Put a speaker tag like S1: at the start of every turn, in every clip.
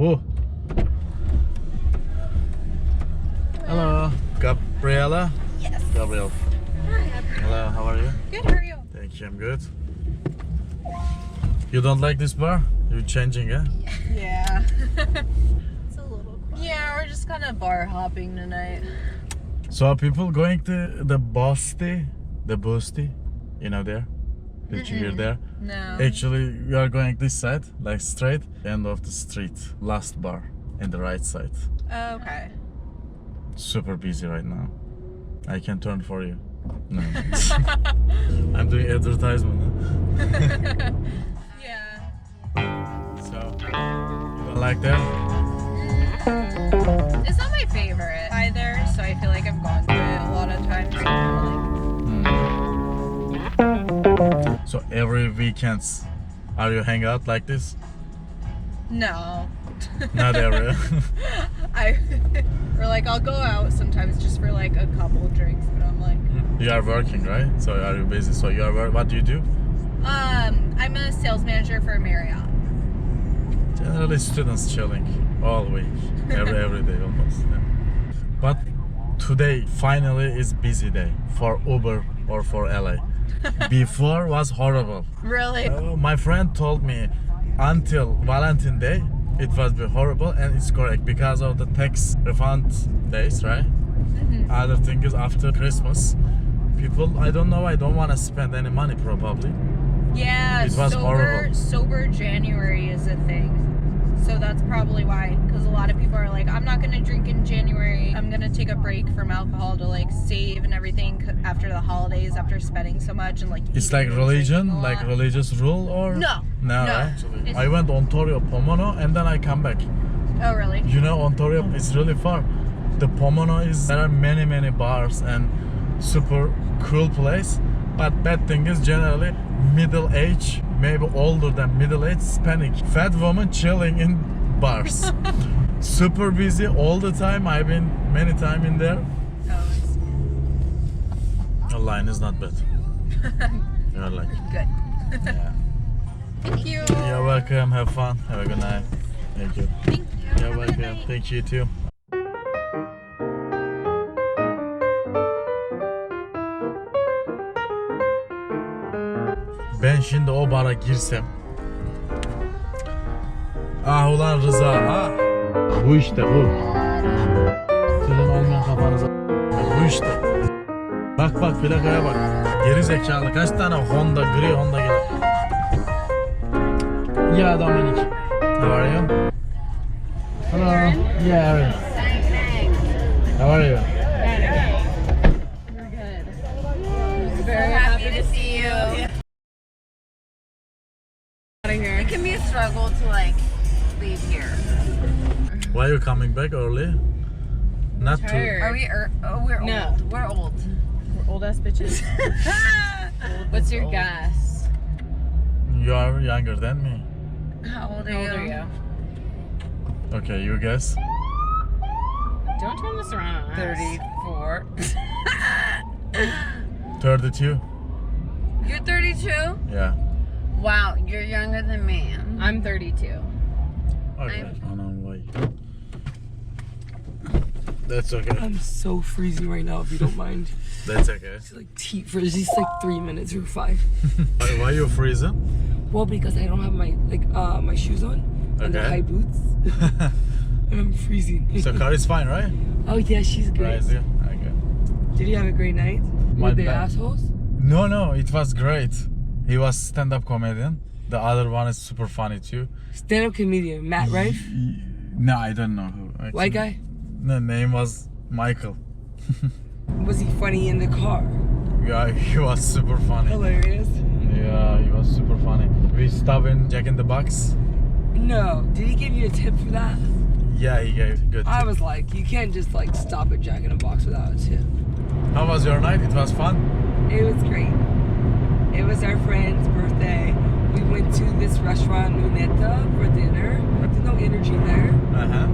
S1: Oh. Hello, Gabriella.
S2: Yes.
S1: Gabriel. Hello, how are you?
S2: Good, how are you?
S1: Thank you, I'm good. You don't like this bar? You're changing, eh?
S2: Yeah. it's a little quiet. Yeah, we're just kind of bar hopping tonight.
S1: So are people going to the Bosti, the Bosti, you know there? Did you hear there?
S2: No.
S1: Actually, we are going this side, like straight, end of the street, last bar, in the right side.
S2: Oh, okay.
S1: Super busy right now. I can turn for you. No. I'm doing advertisement. huh?
S2: Yeah.
S1: So, you don't like that?
S2: It's not my favorite either, so I feel like I've So
S1: every weekends, are you hang out like this?
S2: no.
S1: Not every.
S2: I or like I'll go out sometimes just for like a couple drinks, but I'm like,
S1: you are working, right? So are you busy? So you are. What do you do?
S2: um, I'm a sales manager for Marriott.
S1: Generally, students chilling all week, every every day almost. yeah. But today finally is busy day for Uber or for LA. Before was horrible.
S2: Really?
S1: Uh, my friend told me until Valentine Day it was be horrible, and it's correct because of the tax refund days, right?
S2: Mhm.
S1: Other thing is after Christmas, people I don't know I don't want to spend any money probably.
S2: Yeah,
S1: It was
S2: sober
S1: horrible.
S2: sober January is a thing. So that's probably why cuz a lot of people are like I'm not going to drink in January. I'm going to take a break from alcohol to like save and everything after the holidays after spending so much and like
S1: It's like religion, like religious rule or
S2: No,
S1: no,
S2: no.
S1: right? I went Ontario, Pomona, and then I come back.
S2: Oh, really?
S1: You know, Ontario it's really far. The Pomona is there are many many bars and super cool place. But bad thing is generally middle age, maybe older than middle age Hispanic fat woman chilling in bars. super busy all the time. I've been many time in there.
S2: Oh,
S1: The line is not bad. You're like,
S2: good.
S1: yeah.
S2: Thank you.
S1: You're welcome. Have fun. Have a good night. Thank you.
S2: Thank you.
S1: You're
S2: Have a good
S1: welcome.
S2: night.
S1: Thank you too. Ben şimdi o bara girsem Ah ulan Rıza ah Bu işte bu Sizin olmayan kafanıza Bu işte Bak bak plakaya bak Geri zekalı kaç tane Honda gri Honda gelir Ya Dominik How are you? Hello. Yeah. How are you?
S2: To see you.
S3: It can be a struggle to like leave here.
S1: Why are you coming back early? Not to.
S2: Tired.
S3: Are we? Er, oh, we're
S2: No.
S3: old. We're old.
S2: We're old ass bitches. What's your guess?
S1: You are younger than me.
S3: How old are
S2: How
S3: you?
S2: old are you?
S1: Okay, you guess.
S2: Don't turn this around on us.
S3: Thirty-four.
S1: 32.
S3: You're thirty-two.
S1: Yeah.
S3: Wow, you're younger than me.
S2: I'm 32.
S1: Okay. Anam vay. That's okay.
S4: I'm so freezing right now, if you don't mind.
S1: That's okay.
S4: It's like tea for least like three minutes or five.
S1: Why, why you freezing?
S4: Well, because I don't have my like uh my shoes on and the
S1: Okay.
S4: high boots, and I'm freezing.
S1: so car is fine, right?
S4: oh yeah, she's great.
S1: Right, yeah. Okay.
S4: Did you have a great night
S1: My
S4: with the
S1: bad.
S4: assholes?
S1: No, no, it was great. He was stand-up comedian. The other one is super funny too.
S4: Stand-up comedian Matt Rife,
S1: No, I don't know who. actually.
S4: white guy.
S1: The name was Michael.
S4: Was he funny in the car?
S1: Yeah, he was super funny.
S4: Hilarious.
S1: Yeah, he was super funny. We stopped in Jack in the Box.
S4: No, did he give you a tip for that?
S1: Yeah, he gave good.
S4: I was like, you can't just like stop at Jack in the Box without a tip.
S1: How was your night? It was fun.
S4: It was great. It was our friend's birthday. We went to this restaurant, Luneta, for dinner. There's no energy there.
S1: Uh huh.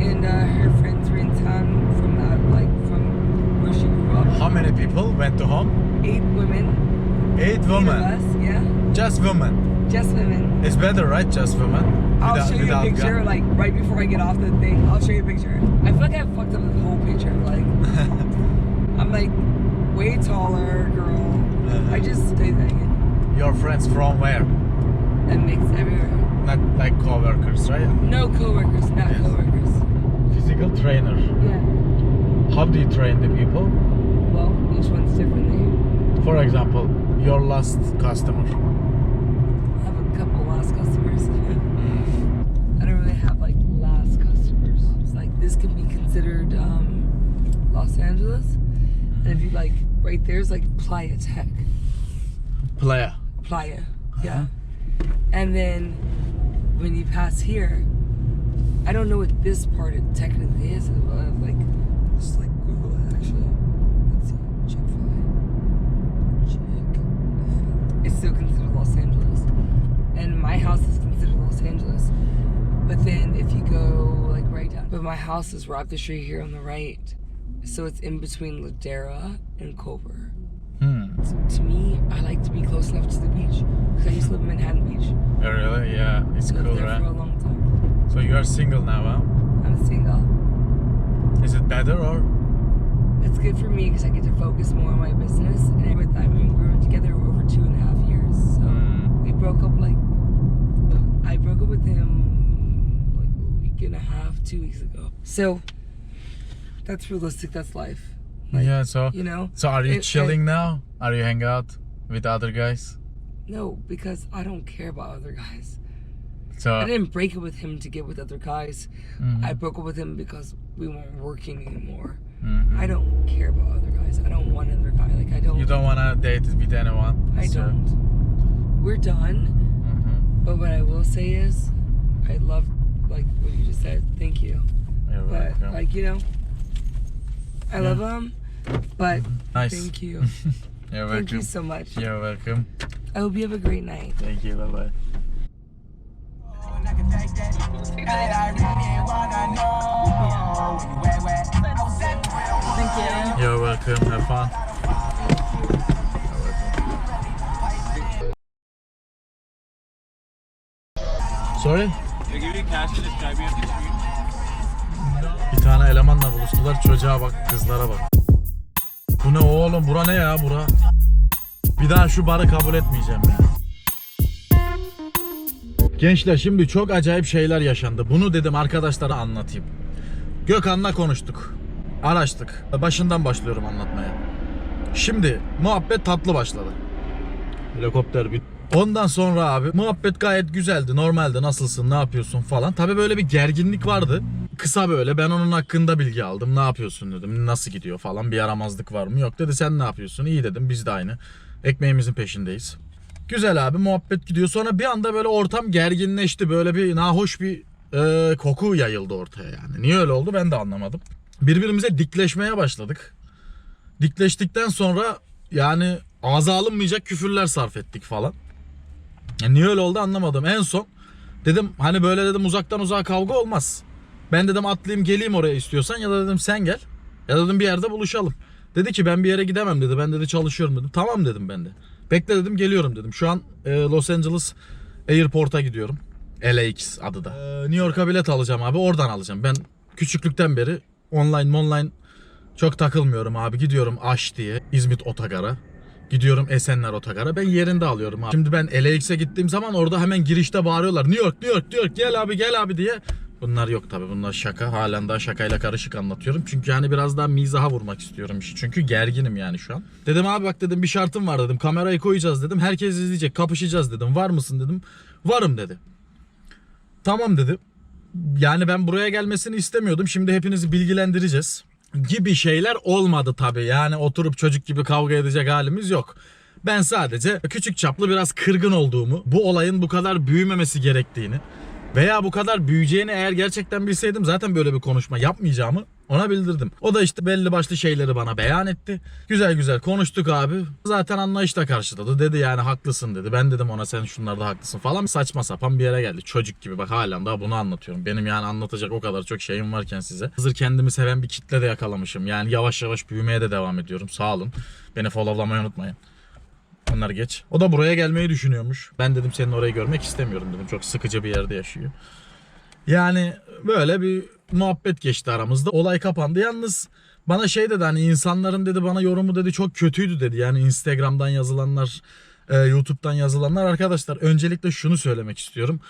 S4: And uh, her friends were in town from that, like from where she grew up.
S1: How many people went to home?
S4: Eight women.
S1: Eight
S4: Eight of
S1: women.
S4: us, yeah.
S1: Just women.
S4: Just women.
S1: It's better, right? Just women.
S4: I'll
S1: Without-
S4: show you a
S1: without
S4: picture,
S1: gun.
S4: like right before I get off the thing. I'll show you a picture. I feel like I fucked up the whole picture. Like I'm like way taller, girl.
S1: Uh-huh.
S4: I just stay naked
S1: Your friends from where?
S4: and mix everywhere.
S1: Not like co-workers, right?
S4: No coworkers, not
S1: Yes.
S4: coworkers.
S1: Physical trainer.
S4: Yeah.
S1: How do you train the people?
S4: Well, each one's differently.
S1: For example, your last customer.
S4: I have a couple last customers. I don't really have like last customers. It's like this can be considered um, Los Angeles, and if you like right there's like Playa Tech,
S1: Player.
S4: Playa, yeah. And then when you pass here, I don't know what this part it technically is. uh, Like just like Google it actually. Let's see, Chick Fil A. Chick. It's still considered Los Angeles, and my house is considered Los Angeles. But then if you go like right down, but my house is right up the street here on the right, so it's in between Ladera and Culver.
S1: Hmm.
S4: To me, I like to be close enough to the beach because I used to live in Manhattan Beach.
S1: Oh, really? Yeah, it's
S4: Lived
S1: cool,
S4: there for a
S1: right?
S4: long time.
S1: So you are single now, huh?
S4: I'm single.
S1: Is it better or?
S4: It's good for me because I get to focus more on my business. And with I mean, we were together over two and a half years. So
S1: Hmm.
S4: we broke up like I broke up with him like a week and a half, two weeks ago. So that's realistic. That's life. Like,
S1: yeah. So,
S4: You know.
S1: so are you
S4: It-
S1: chilling now? Are you hang out with other guys?
S4: No, because I don't care about other guys.
S1: So.
S4: I didn't break up with him to get with other guys.
S1: Mhm.
S4: I broke up with him because we weren't working anymore.
S1: Mhm.
S4: I don't care about other guys. I don't want another guy. Like I don't.
S1: You don't wanna date with anyone.
S4: I
S1: so-
S4: don't. We're done.
S1: Mhm.
S4: But what I will say is, I love like what you just said. Thank you.
S1: You're
S4: But
S1: welcome.
S4: like you know, I
S1: Yeah.
S4: love them. But
S1: nice.
S4: thank you.
S1: You're welcome.
S4: thank you so much.
S1: You're welcome.
S4: I hope you have a great night.
S1: Thank you. Bye bye.
S3: Thank you.
S1: You're welcome. Have fun.
S5: Street.
S1: Bir tane elemanla buluştular. Çocuğa bak, kızlara bak. Bu ne oğlum? Bura ne ya bura? Bir daha şu barı kabul etmeyeceğim ya. Gençler şimdi çok acayip şeyler yaşandı. Bunu dedim arkadaşlara anlatayım. Gökhan'la konuştuk. Araştık. Başından başlıyorum anlatmaya. Şimdi muhabbet tatlı başladı. Helikopter bir. Ondan sonra abi muhabbet gayet güzeldi. Normalde nasılsın, ne yapıyorsun falan. Tabii böyle bir gerginlik vardı. Kısa böyle ben onun hakkında bilgi aldım. Ne yapıyorsun dedim. Nasıl gidiyor falan. Bir yaramazlık var mı? Yok dedi sen ne yapıyorsun? İyi dedim biz de aynı. Ekmeğimizin peşindeyiz. Güzel abi muhabbet gidiyor. Sonra bir anda böyle ortam gerginleşti. Böyle bir nahoş bir e, koku yayıldı ortaya yani. Niye öyle oldu ben de anlamadım. Birbirimize dikleşmeye başladık. Dikleştikten sonra yani ağza alınmayacak küfürler sarf ettik falan. Ya niye öyle oldu anlamadım. En son dedim hani böyle dedim uzaktan uzağa kavga olmaz. Ben dedim atlayayım geleyim oraya istiyorsan ya da dedim sen gel. Ya da dedim bir yerde buluşalım. Dedi ki ben bir yere gidemem dedi. Ben dedi çalışıyorum dedim. Tamam dedim ben de. Bekle dedim geliyorum dedim. Şu an e, Los Angeles Airport'a gidiyorum. LAX adı da. E, New York'a bilet alacağım abi. Oradan alacağım. Ben küçüklükten beri online online çok takılmıyorum abi. Gidiyorum Aş diye İzmit Otogar'a. Gidiyorum Esenler Otogar'a. Ben yerinde alıyorum abi. Şimdi ben LAX'e gittiğim zaman orada hemen girişte bağırıyorlar. New York, New York, New York gel abi gel abi diye. Bunlar yok tabi bunlar şaka. Halen daha şakayla karışık anlatıyorum. Çünkü hani biraz daha mizaha vurmak istiyorum işi. Çünkü gerginim yani şu an. Dedim abi bak dedim bir şartım var dedim. Kamerayı koyacağız dedim. Herkes izleyecek kapışacağız dedim. Var mısın dedim. Varım dedi. Tamam dedi. Yani ben buraya gelmesini istemiyordum. Şimdi hepinizi bilgilendireceğiz. Gibi şeyler olmadı tabii. Yani oturup çocuk gibi kavga edecek halimiz yok. Ben sadece küçük çaplı biraz kırgın olduğumu, bu olayın bu kadar büyümemesi gerektiğini veya bu kadar büyüyeceğini eğer gerçekten bilseydim zaten böyle bir konuşma yapmayacağımı ona bildirdim. O da işte belli başlı şeyleri bana beyan etti. Güzel güzel konuştuk abi. Zaten anlayışla karşıladı. Dedi yani haklısın dedi. Ben dedim ona sen şunlarda haklısın falan. Saçma sapan bir yere geldi. Çocuk gibi bak halen daha bunu anlatıyorum. Benim yani anlatacak o kadar çok şeyim varken size. Hazır kendimi seven bir kitle de yakalamışım. Yani yavaş yavaş büyümeye de devam ediyorum. Sağ olun. Beni followlamayı unutmayın. Onlar geç. O da buraya gelmeyi düşünüyormuş. Ben dedim senin orayı görmek istemiyorum dedim. Çok sıkıcı bir yerde yaşıyor. Yani böyle bir muhabbet geçti aramızda. Olay kapandı. Yalnız bana şey dedi hani insanların dedi bana yorumu dedi çok kötüydü dedi. Yani Instagram'dan yazılanlar, e, YouTube'dan yazılanlar arkadaşlar öncelikle şunu söylemek istiyorum.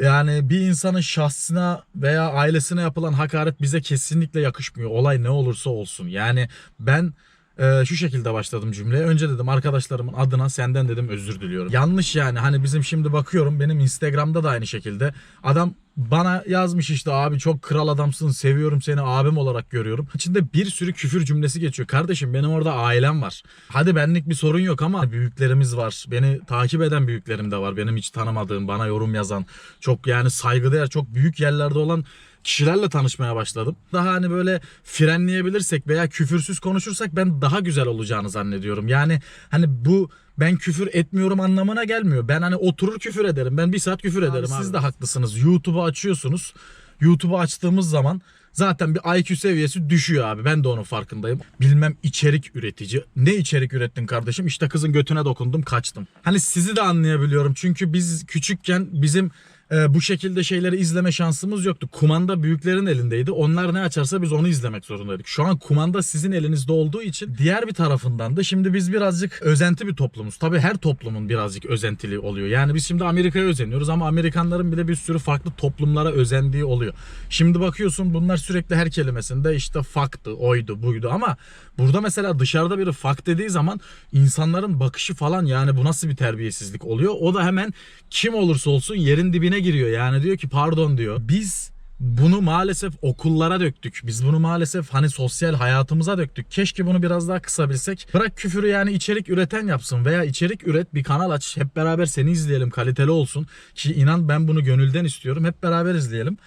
S1: Yani bir insanın şahsına veya ailesine yapılan hakaret bize kesinlikle yakışmıyor. Olay ne olursa olsun. Yani ben e, şu şekilde başladım cümleye. Önce dedim arkadaşlarımın adına senden dedim özür diliyorum. Yanlış yani hani bizim şimdi bakıyorum benim Instagram'da da aynı şekilde. Adam bana yazmış işte abi çok kral adamsın seviyorum seni abim olarak görüyorum. İçinde bir sürü küfür cümlesi geçiyor. Kardeşim benim orada ailem var. Hadi benlik bir sorun yok ama büyüklerimiz var. Beni takip eden büyüklerim de var. Benim hiç tanımadığım bana yorum yazan çok yani saygıdeğer çok büyük yerlerde olan kişilerle tanışmaya başladım. Daha hani böyle frenleyebilirsek veya küfürsüz konuşursak ben daha güzel olacağını zannediyorum. Yani hani bu ben küfür etmiyorum anlamına gelmiyor. Ben hani oturur küfür ederim. Ben bir saat küfür ederim. Siz de haklısınız. YouTube'u açıyorsunuz. YouTube'u açtığımız zaman zaten bir IQ seviyesi düşüyor abi. Ben de onun farkındayım. Bilmem içerik üretici. Ne içerik ürettin kardeşim? İşte kızın götüne dokundum kaçtım. Hani sizi de anlayabiliyorum. Çünkü biz küçükken bizim e, bu şekilde şeyleri izleme şansımız yoktu. Kumanda büyüklerin elindeydi. Onlar ne açarsa biz onu izlemek zorundaydık. Şu an kumanda sizin elinizde olduğu için diğer bir tarafından da şimdi biz birazcık özenti bir toplumuz. Tabii her toplumun birazcık özentili oluyor. Yani biz şimdi Amerika'ya özeniyoruz ama Amerikanların bile bir sürü farklı toplumlara özendiği oluyor. Şimdi bakıyorsun bunlar sürekli her kelimesinde işte faktı, oydu, buydu ama burada mesela dışarıda biri fak dediği zaman insanların bakışı falan yani bu nasıl bir terbiyesizlik oluyor? O da hemen kim olursa olsun yerin dibine giriyor. Yani diyor ki pardon diyor. Biz bunu maalesef okullara döktük. Biz bunu maalesef hani sosyal hayatımıza döktük. Keşke bunu biraz daha kısabilsek. Bırak küfürü yani içerik üreten yapsın veya içerik üret bir kanal aç. Hep beraber seni izleyelim kaliteli olsun. Ki inan ben bunu gönülden istiyorum. Hep beraber izleyelim.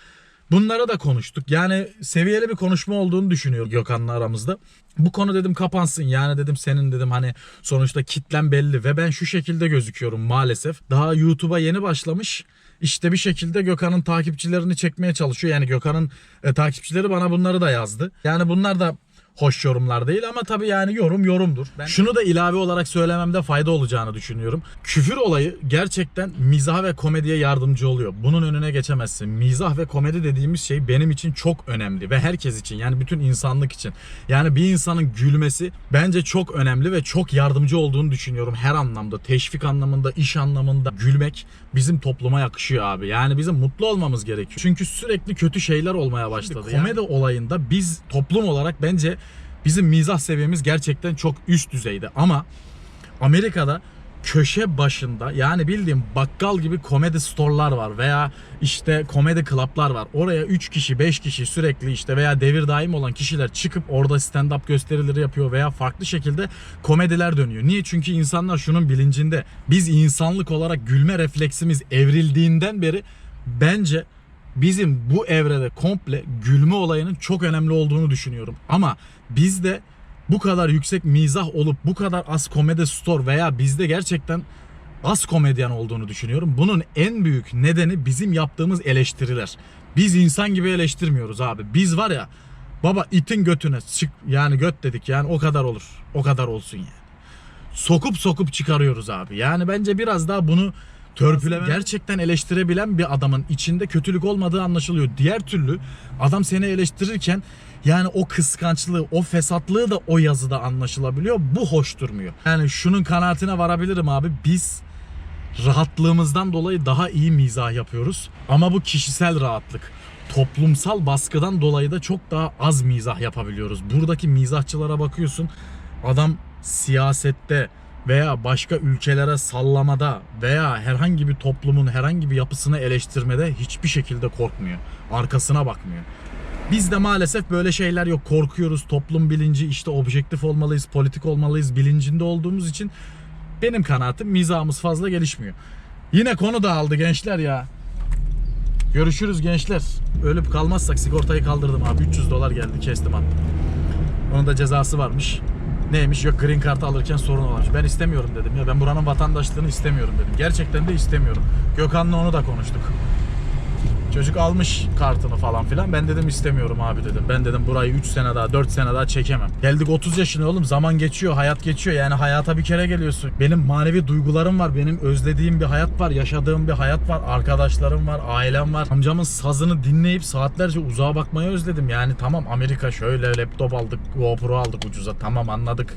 S1: Bunlara da konuştuk. Yani seviyeli bir konuşma olduğunu düşünüyorum Gökhan'la aramızda. Bu konu dedim kapansın. Yani dedim senin dedim hani sonuçta kitlen belli ve ben şu şekilde gözüküyorum maalesef. Daha YouTube'a yeni başlamış. İşte bir şekilde Gökhan'ın takipçilerini çekmeye çalışıyor. Yani Gökhan'ın e, takipçileri bana bunları da yazdı. Yani bunlar da hoş yorumlar değil ama tabii yani yorum yorumdur. Ben şunu da ilave olarak söylememde fayda olacağını düşünüyorum. Küfür olayı gerçekten mizah ve komediye yardımcı oluyor. Bunun önüne geçemezsin. Mizah ve komedi dediğimiz şey benim için çok önemli ve herkes için yani bütün insanlık için. Yani bir insanın gülmesi bence çok önemli ve çok yardımcı olduğunu düşünüyorum her anlamda. Teşvik anlamında, iş anlamında gülmek bizim topluma yakışıyor abi. Yani bizim mutlu olmamız gerekiyor. Çünkü sürekli kötü şeyler olmaya başladı. komedi olayında biz toplum olarak bence bizim mizah seviyemiz gerçekten çok üst düzeyde ama Amerika'da köşe başında yani bildiğim bakkal gibi komedi store'lar var veya işte komedi klaplar var. Oraya 3 kişi 5 kişi sürekli işte veya devir daim olan kişiler çıkıp orada stand up gösterileri yapıyor veya farklı şekilde komediler dönüyor. Niye? Çünkü insanlar şunun bilincinde. Biz insanlık olarak gülme refleksimiz evrildiğinden beri bence bizim bu evrede komple gülme olayının çok önemli olduğunu düşünüyorum. Ama bizde bu kadar yüksek mizah olup bu kadar az komedi store veya bizde gerçekten az komedyen olduğunu düşünüyorum. Bunun en büyük nedeni bizim yaptığımız eleştiriler. Biz insan gibi eleştirmiyoruz abi. Biz var ya baba itin götüne çık yani göt dedik yani o kadar olur. O kadar olsun yani. Sokup sokup çıkarıyoruz abi. Yani bence biraz daha bunu törpüleme gerçekten eleştirebilen bir adamın içinde kötülük olmadığı anlaşılıyor. Diğer türlü adam seni eleştirirken yani o kıskançlığı, o fesatlığı da o yazıda anlaşılabiliyor. Bu hoş durmuyor. Yani şunun kanaatine varabilirim abi. Biz rahatlığımızdan dolayı daha iyi mizah yapıyoruz. Ama bu kişisel rahatlık. Toplumsal baskıdan dolayı da çok daha az mizah yapabiliyoruz. Buradaki mizahçılara bakıyorsun. Adam siyasette veya başka ülkelere sallamada veya herhangi bir toplumun herhangi bir yapısını eleştirmede hiçbir şekilde korkmuyor. Arkasına bakmıyor. Bizde maalesef böyle şeyler yok. Korkuyoruz. Toplum bilinci işte objektif olmalıyız, politik olmalıyız bilincinde olduğumuz için benim kanaatim mizahımız fazla gelişmiyor. Yine konu dağıldı gençler ya. Görüşürüz gençler. Ölüp kalmazsak sigortayı kaldırdım abi. 300 dolar geldi kestim attım. Onun da cezası varmış. Neymiş yok green card alırken sorun olmuş. Ben istemiyorum dedim ya. Ben buranın vatandaşlığını istemiyorum dedim. Gerçekten de istemiyorum. Gökhan'la onu da konuştuk. Çocuk almış kartını falan filan. Ben dedim istemiyorum abi dedim. Ben dedim burayı 3 sene daha 4 sene daha çekemem. Geldik 30 yaşına oğlum zaman geçiyor hayat geçiyor. Yani hayata bir kere geliyorsun. Benim manevi duygularım var. Benim özlediğim bir hayat var. Yaşadığım bir hayat var. Arkadaşlarım var. Ailem var. Amcamın sazını dinleyip saatlerce uzağa bakmayı özledim. Yani tamam Amerika şöyle laptop aldık. GoPro aldık ucuza. Tamam anladık.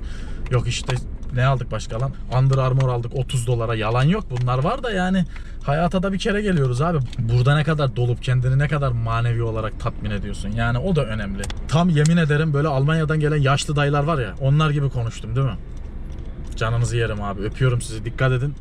S1: Yok işte ne aldık başka lan? Under Armour aldık 30 dolara. Yalan yok. Bunlar var da yani hayata da bir kere geliyoruz abi. Burada ne kadar dolup kendini ne kadar manevi olarak tatmin ediyorsun. Yani o da önemli. Tam yemin ederim böyle Almanya'dan gelen yaşlı dayılar var ya. Onlar gibi konuştum değil mi? Canınızı yerim abi. Öpüyorum sizi. Dikkat edin.